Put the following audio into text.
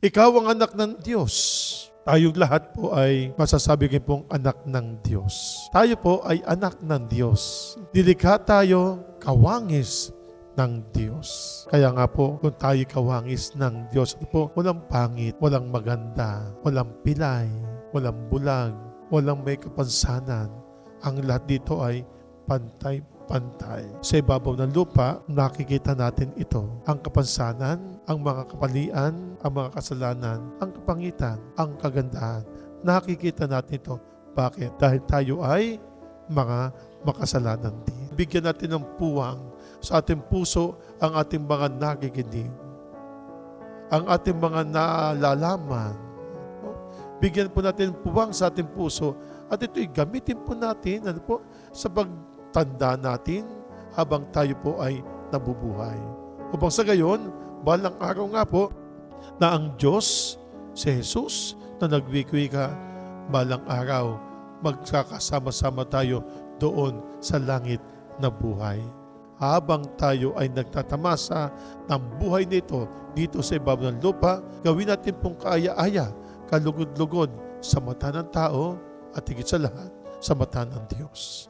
Ikaw ang anak ng Diyos. Tayong lahat po ay masasabi kayo pong anak ng Diyos. Tayo po ay anak ng Diyos. Nilikha tayo kawangis ng Diyos. Kaya nga po, kung tayo kawangis ng Diyos, ano po, walang pangit, walang maganda, walang pilay, walang bulag, walang may kapansanan. Ang lahat dito ay pantay-pantay. Sa ibabaw ng lupa, nakikita natin ito. Ang kapansanan, ang mga kapalian, ang mga kasalanan, ang kapangitan, ang kagandahan. Nakikita natin ito. Bakit? Dahil tayo ay mga makasalanan din. Bigyan natin ng puwang sa ating puso ang ating mga nagiginig. Ang ating mga nalalaman. Bigyan po natin ng puwang sa ating puso at ito'y gamitin po natin ano po, sa pagtanda natin habang tayo po ay nabubuhay. Upang sa gayon, balang araw nga po na ang Diyos, si Jesus, na nagwikwi ka, balang araw, magkakasama-sama tayo doon sa langit na buhay. Habang tayo ay nagtatamasa ng buhay nito dito sa ibabaw ng lupa, gawin natin pong kaaya-aya, kalugod-lugod sa mata ng tao at higit sa lahat sa mata ng Diyos.